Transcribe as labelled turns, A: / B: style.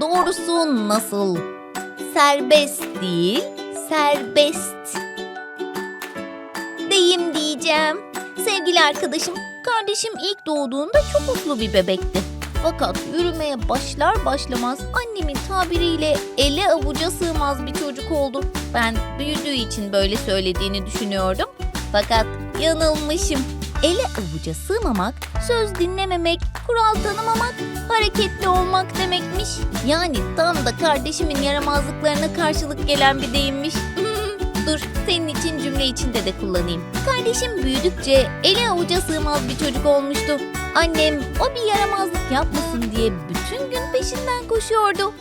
A: Doğrusu nasıl? Serbest değil, serbest. Deyim diyeceğim. Sevgili arkadaşım, kardeşim ilk doğduğunda çok uslu bir bebekti. Fakat yürümeye başlar başlamaz annemin tabiriyle ele avuca sığmaz bir çocuk oldu. Ben büyüdüğü için böyle söylediğini düşünüyordum. Fakat yanılmışım. Ele avuca sığmamak, söz dinlememek, kural tanımamak, hareketli olmak demekmiş. Yani tam da kardeşimin yaramazlıklarına karşılık gelen bir deyimmiş. Dur, senin için cümle içinde de kullanayım. Kardeşim büyüdükçe ele avuca sığmaz bir çocuk olmuştu. Annem o bir yaramazlık yapmasın diye bütün gün peşinden koşuyordu.